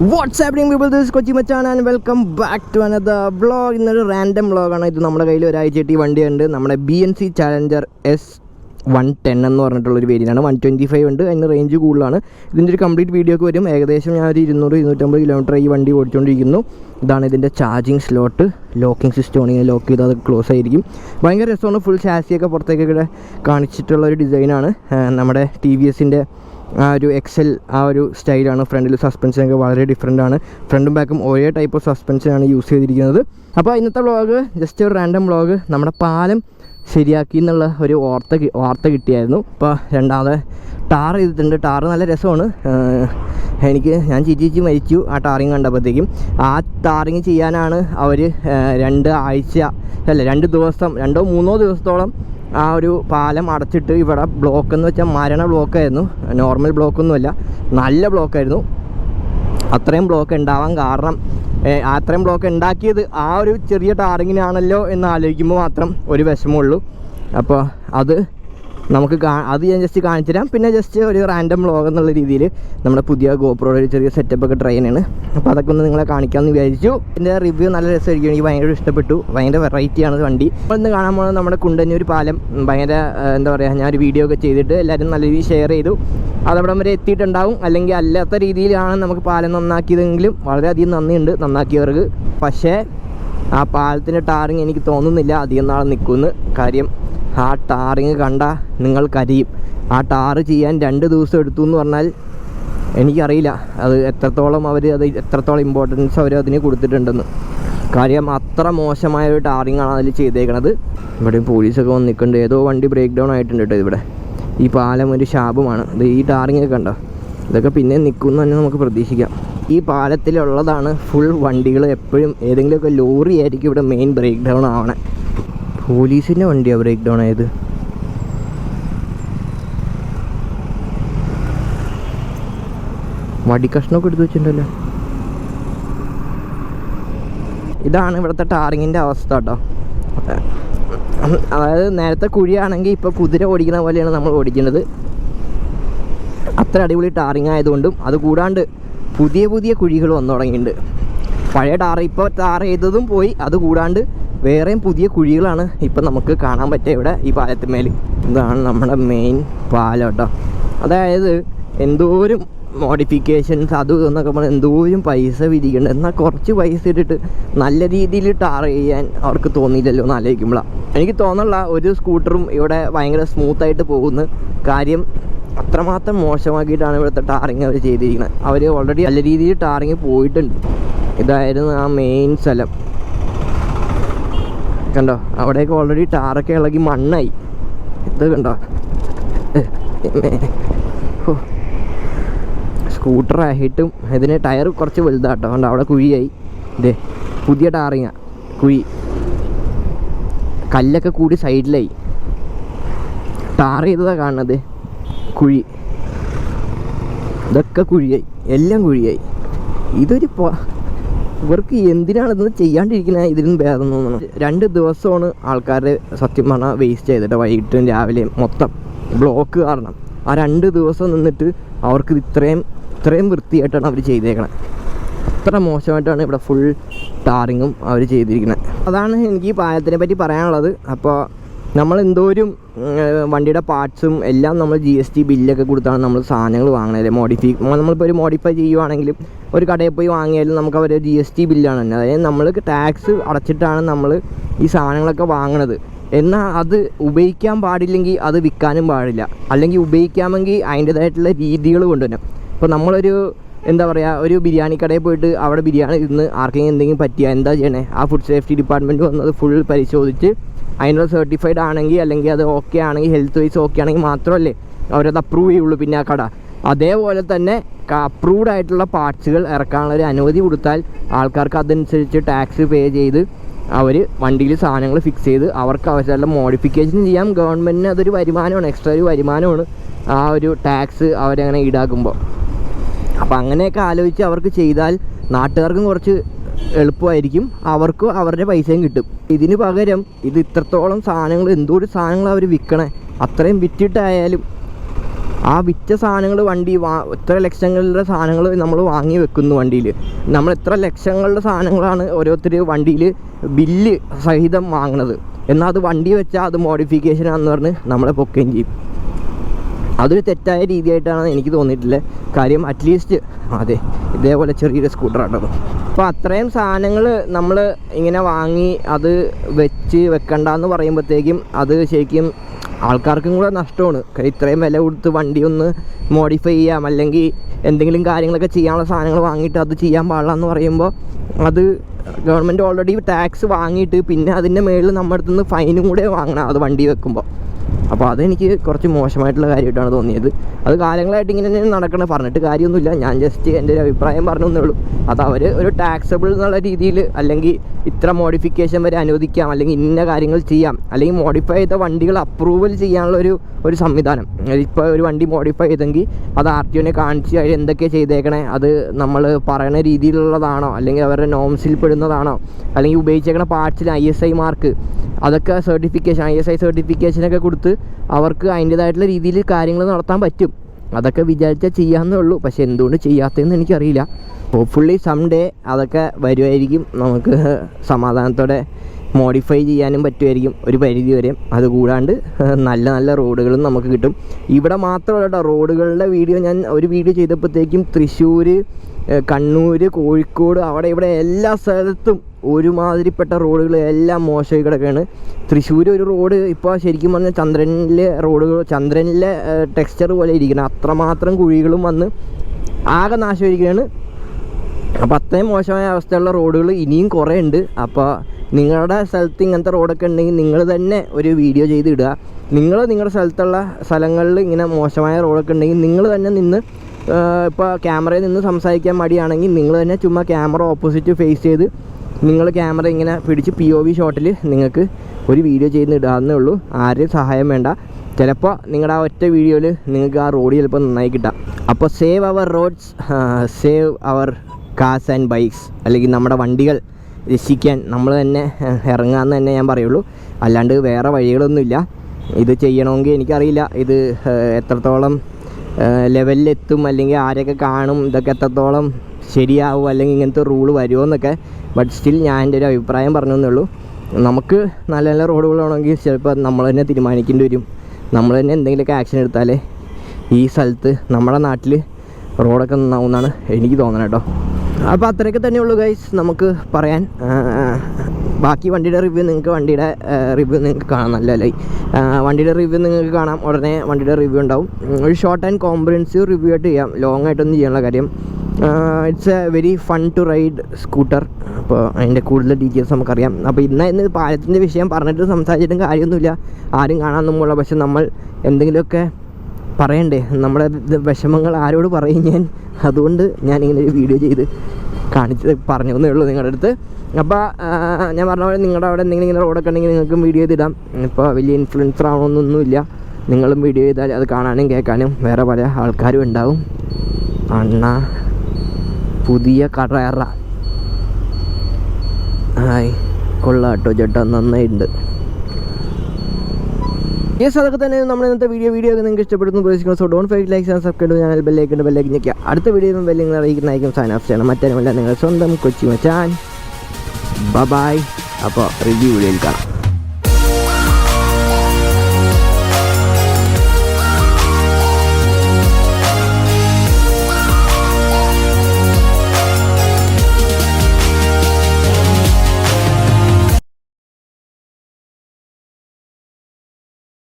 What's happening people this Kochi Machan and welcome back to another vlog ഇന്നൊരു random വ്ളോഗാണ് ഇത് നമ്മുടെ കയ്യിൽ ഒരാഴ്ചയായിട്ട് ഈ വണ്ടിയുണ്ട്. നമ്മുടെ B N C challenger S one ten എന്ന് പറഞ്ഞിട്ടുള്ളൊരു വേരിയന്റാണ് വൺ ട്വന്റി ഫൈവ് ഉണ്ട്. അതിന് റേഞ്ച് കൂടുതലാണ്. ഇതിന്റെ ഒരു കംപ്ലീറ്റ് വീഡിയോക്ക് വരും. ഏകദേശം ഞാൻ ഒരു ഇരുന്നൂറ് ഇരുന്നൂറ്റമ്പത് കിലോമീറ്റർ ഈ വണ്ടി ഓടിച്ചുകൊണ്ടിരിക്കുന്നു ഇതാണ് ഇതിന്റെ ചാർജിങ് സ്ലോട്ട് ലോക്കിംഗ് സിസ്റ്റം ഇങ്ങനെ ലോക്ക് ചെയ്ത് അത് ക്ലോസ് ആയിരിക്കും. ഭയങ്കര രസമാണ്. ഫുൾ ഷാസിയൊക്കെ പുറത്തേക്കൊക്കെ കാണിച്ചിട്ടുള്ള ഒരു ഡിസൈനാണ് നമ്മുടെ ടി വി എസിന്റെ ആ ഒരു എക്സൽ ആ ഒരു സ്റ്റൈലാണ്. ഫ്രണ്ടിൽ സസ്പെൻഷനൊക്കെ വളരെ ഡിഫറെന്റ് ആണ്. ഫ്രണ്ടും ബാക്കും ഒരേ ടൈപ്പ് ഓഫ് സസ്പെൻഷനാണ് യൂസ് ചെയ്തിരിക്കുന്നത്. അപ്പോൾ ഇന്നത്തെ വ്ളോഗ് ജസ്റ്റ് ഒരു റാൻഡം വ്ളോഗ് നമ്മുടെ പാലം ശരിയാക്കി എന്നുള്ള ഒരു വാർത്ത വാർത്ത കിട്ടിയായിരുന്നു. ഇപ്പോൾ രണ്ടാമത് ടാർ ചെയ്തിട്ടുണ്ട്. ടാർ നല്ല രസമാണ്. എനിക്ക് ഞാൻ ചിരിച്ച് മരിച്ചു ആ ടാറിങ് കണ്ടപ്പോഴത്തേക്കും. ആ ടാറിങ് ചെയ്യാനാണ് അവർ രണ്ട് ആഴ്ച അല്ല രണ്ട് ദിവസം രണ്ടോ മൂന്നോ ദിവസത്തോളം ആ ഒരു പാലം അടച്ചിട്ട് ഇവിടെ ബ്ലോക്ക് എന്ന് വെച്ചാൽ മരണ ബ്ലോക്കായിരുന്നു നോർമൽ ബ്ലോക്കൊന്നുമല്ല നല്ല ബ്ലോക്കായിരുന്നു അത്രയും ബ്ലോക്ക് ഉണ്ടാവാൻ കാരണം അത്രയും ബ്ലോക്ക് ഉണ്ടാക്കിയത് ആ ഒരു ചെറിയ ടാറിങ്ങിനാണല്ലോ എന്ന് ആലോചിക്കുമ്പോൾ മാത്രം ഒരു വിഷമമുള്ളൂ. അപ്പോൾ അത് നമുക്ക് അത് ഞാൻ ജസ്റ്റ് കാണിച്ചു തരാം പിന്നെ ജസ്റ്റ് ഒരു റാൻഡം വ്ളോഗ് എന്നുള്ള രീതിയിൽ നമ്മുടെ പുതിയ ഗോപ്രോയുടെ ഒരു ചെറിയ സെറ്റപ്പ് ഒക്കെ ട്രെയിൻ ആണ് അപ്പോൾ അതൊക്കെ ഒന്ന് നിങ്ങളെ കാണിക്കാമെന്ന് വിചാരിച്ചു. എന്റെ റിവ്യൂ നല്ല രസമായിരിക്കും എനിക്ക് ഭയങ്കര ഇഷ്ടപ്പെട്ടു. ഭയങ്കര വെറൈറ്റിയാണ് വണ്ടി. അപ്പോൾ ഇന്ന് കാണാൻ പോകുന്നത് നമ്മുടെ കുണ്ടന്നൂർ പാലം. ഭയങ്കര എന്താ പറയുക ഞാൻ ഒരു വീഡിയോ ഒക്കെ ചെയ്തിട്ട് എല്ലാവരും നല്ല രീതിയിൽ ഷെയർ ചെയ്തു. അതവിടം വരെ എത്തിയിട്ടുണ്ടാവും. അല്ലെങ്കിൽ അല്ലാത്ത രീതിയിലാണ് നമുക്ക് പാലം നന്നാക്കിയതെങ്കിലും വളരെയധികം നന്ദിയുണ്ട് നന്നാക്കിയവർക്ക്. പക്ഷേ ആ പാലത്തിന്റെ ടാറിങ് എനിക്ക് തോന്നുന്നില്ല അധികം നാളെ നിൽക്കുമെന്ന് കാര്യം ആ ടാറിങ് കണ്ട നിങ്ങൾ കരിയും. ആ ടാറ് ചെയ്യാൻ രണ്ട് ദിവസം എടുത്തു എന്ന് പറഞ്ഞാൽ എനിക്കറിയില്ല. അത് എത്രത്തോളം അവർ അത് എത്രത്തോളം ഇമ്പോർട്ടൻസ് അവർ അതിന് കൊടുത്തിട്ടുണ്ടെന്ന്. കാര്യം അത്ര മോശമായ ഒരു ടാറിങ് ആണ് അതിൽ ചെയ്തേക്കണത്. ഇവിടെ പോലീസൊക്കെ വന്ന് നിൽക്കുന്നുണ്ട്. ഏതോ വണ്ടി ബ്രേക്ക് ഡൗൺ ആയിട്ടുണ്ട് കേട്ടോ ഇവിടെ. ഈ പാലം ഒരു ശാപമാണ്. ഇത് ഈ ടാറിങ് ഒക്കെ കണ്ടോ? ഇതൊക്കെ പിന്നെ നിൽക്കുമെന്ന് തന്നെ നമുക്ക് പ്രതീക്ഷിക്കാം. ഈ പാലത്തിലുള്ളതാണ് ഫുൾ വണ്ടികൾ എപ്പോഴും ഏതെങ്കിലുമൊക്കെ ലോറി ആയിരിക്കും ഇവിടെ മെയിൻ ബ്രേക്ക് ഡൗൺ ആവണേ. പോലീസിന്റെ വണ്ടിയാണ് ബ്രേക്ക് ഡൗൺ ആയത്? വടിക്കഷ്ണമൊക്കെ എടുത്ത് വെച്ചിട്ടുണ്ടല്ലോ. ഇതാണ് ഇവിടുത്തെ ടാറിങ്ങിന്റെ അവസ്ഥ കേട്ടോ. അതായത് നേരത്തെ കുഴിയാണെങ്കിൽ ഇപ്പോൾ കുതിര ഓടിക്കുന്ന പോലെയാണ് നമ്മൾ ഓടിക്കുന്നത്. അത്ര അടിപൊളി ടാറിങ് ആയതുകൊണ്ടും അതുകൂടാണ്ട് പുതിയ പുതിയ കുഴികൾ വന്നു തുടങ്ങിയിട്ടുണ്ട്. പഴയ ടാർ ഇപ്പോൾ ടാർ ചെയ്തതും പോയി അത് കൂടാണ്ട് വേറെയും പുതിയ കുഴികളാണ് ഇപ്പം നമുക്ക് കാണാൻ പറ്റുക ഇവിടെ ഈ പാലത്തിന്മേൽ ഇതാണ് നമ്മുടെ മെയിൻ പാലം കേട്ടോ അതായത് എന്തോരം മോഡിഫിക്കേഷൻസ് അതും ഇതെന്നൊക്കെ പറഞ്ഞാൽ എന്തോരം പൈസ വിരിക്കുന്നുണ്ട് എന്നാൽ കുറച്ച് പൈസ ഇട്ടിട്ട് നല്ല രീതിയിൽ ടാർ ചെയ്യാൻ അവർക്ക് തോന്നിയില്ലല്ലോ എന്ന് ആലോചിക്കുമ്പോഴാണ് എനിക്ക് തോന്നുള്ള ഒരു സ്കൂട്ടറും ഇവിടെ ഭയങ്കര സ്മൂത്തായിട്ട് പോകുന്നു കാര്യം അത്രമാത്രം മോശമാക്കിയിട്ടാണ് ഇവിടുത്തെ ടാറിങ് അവർ ചെയ്തിരിക്കുന്നത് അവർ ഓൾറെഡി നല്ല രീതിയിൽ ടാറിങ് പോയിട്ടുണ്ട്. ഇതായിരുന്നു ആ മെയിൻ സ്ഥലം. കണ്ടോ? അവിടെയൊക്കെ ഓൾറെഡി ടാറൊക്കെ ഇളകി മണ്ണായി. ഇത് കണ്ടോ? സ്കൂട്ടറായിട്ടും ഇതിന് ടയർ കുറച്ച് വലുതാട്ടോ. കണ്ടോ? അവിടെ കുഴിയായി. ഇതേ പുതിയ ടാറിങ്ങ കുഴി. കല്ലൊക്കെ കൂടി സൈഡിലായി. ടാർ ചെയ്തതാണ് കാണുന്നത്. കുഴി. ഇതൊക്കെ കുഴിയായി. എല്ലാം കുഴിയായി. ഇതൊരു ഇവർക്ക് എന്തിനാണ് ഇതൊന്നും ചെയ്യാണ്ടിരിക്കുന്നത് ഇതിലും ഭേദം തോന്നണം. രണ്ട് ദിവസമാണ് ആൾക്കാരെ സത്യം പറഞ്ഞാൽ വേസ്റ്റ് ചെയ്തിട്ട് വൈകിട്ടും രാവിലെയും മൊത്തം ബ്ലോക്ക് കാരണം. ആ രണ്ട് ദിവസം നിന്നിട്ട് അവർക്ക് ഇത് ഇത്രയും ഇത്രയും വൃത്തിയായിട്ടാണ് അവർ ചെയ്തേക്കണത് അത്ര മോശമായിട്ടാണ് ഇവിടെ ഫുൾ ടാറിങ്ങും അവർ ചെയ്തിരിക്കുന്നത് അതാണ് എനിക്ക് പാലത്തിനെ പറ്റി പറയാനുള്ളത്. അപ്പോൾ നമ്മൾ എന്തോരും വണ്ടിയുടെ പാർട്സും എല്ലാം നമ്മൾ ജി എസ് ടി ബില്ലൊക്കെ കൊടുത്താണ് നമ്മൾ സാധനങ്ങൾ വാങ്ങണത്. മോഡിഫൈ നമ്മളിപ്പോൾ ഒരു മോഡിഫൈ ചെയ്യുവാണെങ്കിലും ഒരു കടയിൽ പോയി വാങ്ങിയാലും നമുക്ക് അവർ ജി എസ് ടി ബില്ലാണ് തന്നെ അതായത് നമ്മൾ ടാക്സ് അടച്ചിട്ടാണ് നമ്മൾ ഈ സാധനങ്ങളൊക്കെ വാങ്ങണത്. എന്നാൽ അത് ഉപയോഗിക്കാൻ പാടില്ലെങ്കിൽ അത് വിൽക്കാനും പാടില്ല. അല്ലെങ്കിൽ ഉപയോഗിക്കാമെങ്കിൽ അതിന്റേതായിട്ടുള്ള രീതികൾ കൊണ്ടുവരണം. ഇപ്പോൾ നമ്മളൊരു എന്താ പറയുക ഒരു ബിരിയാണി കടയിൽ പോയിട്ട് അവിടെ ബിരിയാണി ഇരുന്ന് ആർക്കെങ്കിലും എന്തെങ്കിലും പറ്റിയാൽ എന്താ ചെയ്യണേ? ആ ഫുഡ് സേഫ്റ്റി ഡിപ്പാർട്ട്മെന്റ് വന്നത് ഫുൾ പരിശോധിച്ച് അതിനുള്ള സർട്ടിഫൈഡ് ആണെങ്കിൽ അല്ലെങ്കിൽ അത് ഓക്കെ ആണെങ്കിൽ ഹെൽത്ത് വൈസ് ഓക്കെ ആണെങ്കിൽ മാത്രമല്ലേ അവരത് അപ്രൂവ് ചെയ്യുള്ളൂ പിന്നെ ആ കട. അതേപോലെ തന്നെ അപ്രൂവ്ഡ് ആയിട്ടുള്ള പാർട്സുകൾ ഇറക്കാനുള്ള ഒരു അനുമതി കൊടുത്താൽ ആൾക്കാർക്ക് അതനുസരിച്ച് ടാക്സ് പേ ചെയ്ത് അവർ വണ്ടിയിൽ സാധനങ്ങൾ ഫിക്സ് ചെയ്ത് അവർക്ക് ആവശ്യമുള്ള മോഡിഫിക്കേഷൻ ചെയ്യാം. ഗവൺമെന്റിന് അതൊരു വരുമാനമാണ് എക്സ്ട്രാ ഒരു വരുമാനമാണ് ആ ഒരു ടാക്സ് അവരങ്ങനെ ഈടാക്കുമ്പോൾ അപ്പോൾ അങ്ങനെയൊക്കെ ആലോചിച്ച് അവർക്ക് ചെയ്താൽ നാട്ടുകാർക്കും കുറച്ച് എളുപ്പമായിരിക്കും. അവർക്കും അവരുടെ പൈസയും കിട്ടും. ഇതിന് പകരം ഇത് ഇത്രത്തോളം സാധനങ്ങൾ എന്തോരം സാധനങ്ങൾ അവർ വിൽക്കണേ? അത്രയും വിറ്റിട്ടായാലും ആ വിറ്റ സാധനങ്ങൾ വണ്ടി വാ എത്ര ലക്ഷങ്ങളുടെ സാധനങ്ങൾ നമ്മൾ വാങ്ങി വെക്കുന്നു വണ്ടിയിൽ നമ്മൾ എത്ര ലക്ഷങ്ങളുടെ സാധനങ്ങളാണ് ഓരോരുത്തർ വണ്ടിയിൽ ബില്ല് സഹിതം വാങ്ങണത്. എന്നാൽ അത് വണ്ടി വെച്ചാൽ അത് മോഡിഫിക്കേഷൻ ആണെന്ന് പറഞ്ഞ് നമ്മളെ പൊക്കുകയും ചെയ്യും. അതൊരു തെറ്റായ രീതിയായിട്ടാണ് എനിക്ക് തോന്നിയിട്ടില്ല കാര്യം അറ്റ്ലീസ്റ്റ് അതെ ഇതേപോലെ ചെറിയൊരു സ്കൂട്ടറാട്ടത് അപ്പോൾ അത്രയും സാധനങ്ങൾ നമ്മൾ ഇങ്ങനെ വാങ്ങി അത് വെച്ച് വെക്കണ്ടെന്ന് പറയുമ്പോഴത്തേക്കും അത് ശരിക്കും ആൾക്കാർക്കും കൂടെ നഷ്ടമാണ്. കാര്യം ഇത്രയും വില കൊടുത്ത് വണ്ടി ഒന്ന് മോഡിഫൈ ചെയ്യാം. അല്ലെങ്കിൽ എന്തെങ്കിലും കാര്യങ്ങളൊക്കെ ചെയ്യാനുള്ള സാധനങ്ങൾ വാങ്ങിയിട്ട് അത് ചെയ്യാൻ പാടില്ല എന്ന് പറയുമ്പോൾ അത് ഗവൺമെന്റ് ഓൾറെഡി ടാക്സ് വാങ്ങിയിട്ട് പിന്നെ അതിന്റെ മേളിൽ നമ്മുടെ അടുത്ത് നിന്ന് ഫൈനും കൂടെ വാങ്ങണം അത് വണ്ടി വെക്കുമ്പോൾ അപ്പോൾ അതെനിക്ക് കുറച്ച് മോശമായിട്ടുള്ള കാര്യമായിട്ടാണ് തോന്നിയത്. അത് കാലങ്ങളായിട്ട് ഇങ്ങനെ തന്നെ നടക്കണം. പറഞ്ഞിട്ട് കാര്യമൊന്നുമില്ല. ഞാൻ ജസ്റ്റ് എന്റെ ഒരു അഭിപ്രായം പറഞ്ഞു എന്നേ ഉള്ളൂ. അത് അവർ ഒരു ടാക്സബിൾ എന്നുള്ള രീതിയിൽ അല്ലെങ്കിൽ ഇത്ര മോഡിഫിക്കേഷൻ വരെ അനുവദിക്കാം. അല്ലെങ്കിൽ ഇന്ന കാര്യങ്ങൾ ചെയ്യാം. അല്ലെങ്കിൽ മോഡിഫൈ ചെയ്ത വണ്ടികൾ അപ്രൂവൽ ചെയ്യാനുള്ള ഒരു ഒരു സംവിധാനം. ഇപ്പോൾ ഒരു വണ്ടി മോഡിഫൈ ചെയ്തെങ്കിൽ അത് ആർ ടി ഒനെ കാണിച്ച് അതിൽ എന്തൊക്കെ ചെയ്തേക്കണേ? അത് നമ്മൾ പറയുന്ന രീതിയിലുള്ളതാണോ? അല്ലെങ്കിൽ അവരുടെ നോംസിൽ പെടുന്നതാണോ? അല്ലെങ്കിൽ ഉപയോഗിച്ചേക്കണ പാർട്സിൽ ഐ എസ് ഐ മാർക്ക് അതൊക്കെ സർട്ടിഫിക്കേഷൻ ഐ എസ് ഐ സർട്ടിഫിക്കേഷനൊക്കെ കൊടുത്ത് അവർക്ക് അതിന്റേതായിട്ടുള്ള രീതിയിൽ കാര്യങ്ങൾ നടത്താൻ പറ്റും. അതൊക്കെ വിചാരിച്ചാൽ ചെയ്യാമെന്നേ ഉള്ളൂ. പക്ഷെ എന്തുകൊണ്ട് ചെയ്യാത്തതെന്ന് എനിക്കറിയില്ല. ഹോപ്പ്ഫുള്ളി സം ഡേ അതൊക്കെ വരുമായിരിക്കും. നമുക്ക് സമാധാനത്തോടെ മോഡിഫൈ ചെയ്യാനും പറ്റുമായിരിക്കും ഒരു പരിധി വരെ. അതുകൂടാണ്ട് നല്ല നല്ല റോഡുകളും നമുക്ക് കിട്ടും. ഇവിടെ മാത്രമല്ല കേട്ടോ റോഡുകളുടെ വീഡിയോ ഞാൻ ഒരു വീഡിയോ ചെയ്തപ്പോഴത്തേക്കും തൃശ്ശൂർ കണ്ണൂർ കോഴിക്കോട് അവിടെ ഇവിടെ എല്ലാ സ്ഥലത്തും ഒരുമാതിരിപ്പെട്ട റോഡുകൾ എല്ലാം മോശമായി കിടക്കുകയാണ് തൃശ്ശൂർ ഒരു റോഡ് ഇപ്പോൾ ശരിക്കും പറഞ്ഞാൽ ചന്ദ്രനിലെ റോഡുകൾ ചന്ദ്രനിലെ ടെക്സ്ചർ പോലെ ഇരിക്കണം അത്രമാത്രം കുഴികളും വന്ന് ആകെ നാശമായിരിക്കുകയാണ് അപ്പോൾ അത്രയും മോശമായ അവസ്ഥയുള്ള റോഡുകൾ ഇനിയും കുറേ ഉണ്ട് അപ്പോൾ നിങ്ങളുടെ സ്ഥലത്ത് ഇങ്ങനത്തെ റോഡൊക്കെ ഉണ്ടെങ്കിൽ നിങ്ങൾ തന്നെ ഒരു വീഡിയോ ചെയ്ത് ഇടുക നിങ്ങൾ നിങ്ങളുടെ സ്ഥലത്തുള്ള സ്ഥലങ്ങളിൽ ഇങ്ങനെ മോശമായ റോഡൊക്കെ ഉണ്ടെങ്കിൽ നിങ്ങൾ തന്നെ നിന്ന് ഇപ്പോൾ ക്യാമറയിൽ നിന്ന് സംസാരിക്കാൻ മടിയാണെങ്കിൽ നിങ്ങൾ തന്നെ ചുമ്മാ ക്യാമറ ഓപ്പോസിറ്റ് ഫേസ് ചെയ്ത് നിങ്ങൾ ക്യാമറ ഇങ്ങനെ പിടിച്ച് പി ഒ വി ഷോട്ടിൽ നിങ്ങൾക്ക് ഒരു വീഡിയോ ചെയ്ത് ഇടാവുന്നേ ഉള്ളൂ. ആരെയും സഹായം വേണ്ട. ചിലപ്പോൾ നിങ്ങളുടെ ആ ഒറ്റ വീഡിയോയിൽ നിങ്ങൾക്ക് ആ റോഡ് ചിലപ്പോൾ നന്നായി കിട്ടാം. അപ്പോൾ save our roads save our cars and bikes അല്ലെങ്കിൽ നമ്മുടെ വണ്ടികൾ രക്ഷിക്കാൻ നമ്മൾ തന്നെ ഇറങ്ങാമെന്ന് തന്നെ ഞാൻ പറയുള്ളൂ. അല്ലാണ്ട് വേറെ വഴികളൊന്നുമില്ല. ഇത് ചെയ്യണമെങ്കിൽ എനിക്കറിയില്ല. ഇത് എത്രത്തോളം ലെവലിലെത്തും അല്ലെങ്കിൽ ആരൊക്കെ കാണും ഇതൊക്കെ എത്രത്തോളം ശരിയാവും അല്ലെങ്കിൽ ഇങ്ങനത്തെ റൂൾ വരുമോ എന്നൊക്കെ. ബട്ട് സ്റ്റിൽ ഞാൻ എന്റെ ഒരു അഭിപ്രായം പറഞ്ഞതേ ഉള്ളൂ. നമുക്ക് നല്ല നല്ല റോഡുകളാണെങ്കിൽ ചിലപ്പോൾ നമ്മൾ തന്നെ തീരുമാനിക്കേണ്ടി വരും. നമ്മൾ തന്നെ എന്തെങ്കിലുമൊക്കെ ആക്ഷൻ എടുത്താലേ ഈ സ്ഥലത്ത് നമ്മുടെ നാട്ടിൽ റോഡൊക്കെ നന്നാവും എന്നാണ് എനിക്ക് തോന്നുന്നത് കേട്ടോ. അപ്പോൾ അത്രയൊക്കെ തന്നെ ഉള്ളൂ ഗൈസ് നമുക്ക് പറയാൻ. ബാക്കി വണ്ടിയുടെ റിവ്യൂ നിങ്ങൾക്ക് വണ്ടിയുടെ റിവ്യൂ നിങ്ങൾക്ക് കാണാം നല്ല ലൈ വണ്ടിയുടെ റിവ്യൂ നിങ്ങൾക്ക് കാണാം. ഉടനെ വണ്ടിയുടെ റിവ്യൂ ഉണ്ടാവും. ഒരു ഷോർട്ട് ആൻഡ് കോംപ്രിഹെൻസീവ് റിവ്യൂ ആയിട്ട് ചെയ്യാം. ലോങ് ആയിട്ടൊന്നും ചെയ്യാനുള്ള കാര്യം. It's a very fun to ride scooter അപ്പോൾ അതിന്റെ കൂടുതൽ ഡീറ്റെയിൽസ് നമുക്കറിയാം. അപ്പോൾ ഇന്ന് ഇന്ന് പാലത്തിന്റെ വിഷയം പറഞ്ഞിട്ട് സംസാരിച്ചിട്ടും കാര്യമൊന്നുമില്ല. ആരും കാണാൻ നമ്മളുള്ള പക്ഷെ നമ്മൾ എന്തെങ്കിലുമൊക്കെ പറയണ്ടേ? നമ്മുടെ വിഷമങ്ങൾ ആരോട് പറയും ഞാൻ? അതുകൊണ്ട് ഞാൻ ഇങ്ങനെ ഒരു വീഡിയോ ചെയ്ത് കാണിച്ച് പറഞ്ഞു എന്നേ ഉള്ളൂ നിങ്ങളുടെ അടുത്ത്. അപ്പോൾ ഞാൻ പറഞ്ഞ പോലെ നിങ്ങളുടെ അവിടെ എന്തെങ്കിലും ഇങ്ങനെ റോഡൊക്കെ ഉണ്ടെങ്കിൽ നിങ്ങൾക്കും വീഡിയോ ചെയ്തിടാം. ഇപ്പോൾ വലിയ ഇൻഫ്ലുവൻസർ ആവണമെന്നൊന്നുമില്ല. നിങ്ങളും വീഡിയോ ചെയ്താൽ അത് കാണാനും കേൾക്കാനും വേറെ പല ആൾക്കാരും ഉണ്ടാവും. അണ്ണ പുതിയ കടയറ. ഹായ് കൊള്ളാട്ടോ ചേട്ടാ. നന്നായിട്ടുണ്ട്. യെസ് അതൊക്കെ തന്നെ. നമ്മുടെ ഇന്നത്തെ വീഡിയോ വീഡിയോ നിങ്ങൾക്ക് ഇഷ്ടപ്പെടുന്നു പ്രതീക്ഷിക്കുന്നു. So don't forget like subscribe channel ബെല്ലേക്ക് ബെല്ലേക്ക് ഞെക്കുക അടുത്ത വീഡിയോ ബെല്ലിങ്ങൾ അറിയിക്കുന്നതായിരിക്കും ഓഫ് ചെയ്യണം. മറ്റേനുമല്ല നിങ്ങൾ സ്വന്തം കൊച്ചി മച്ചാൻ. ബബായ് ബായ് അപ്പോൾ റിവ്യൂ വീഡിയോയിൽ കാണാം.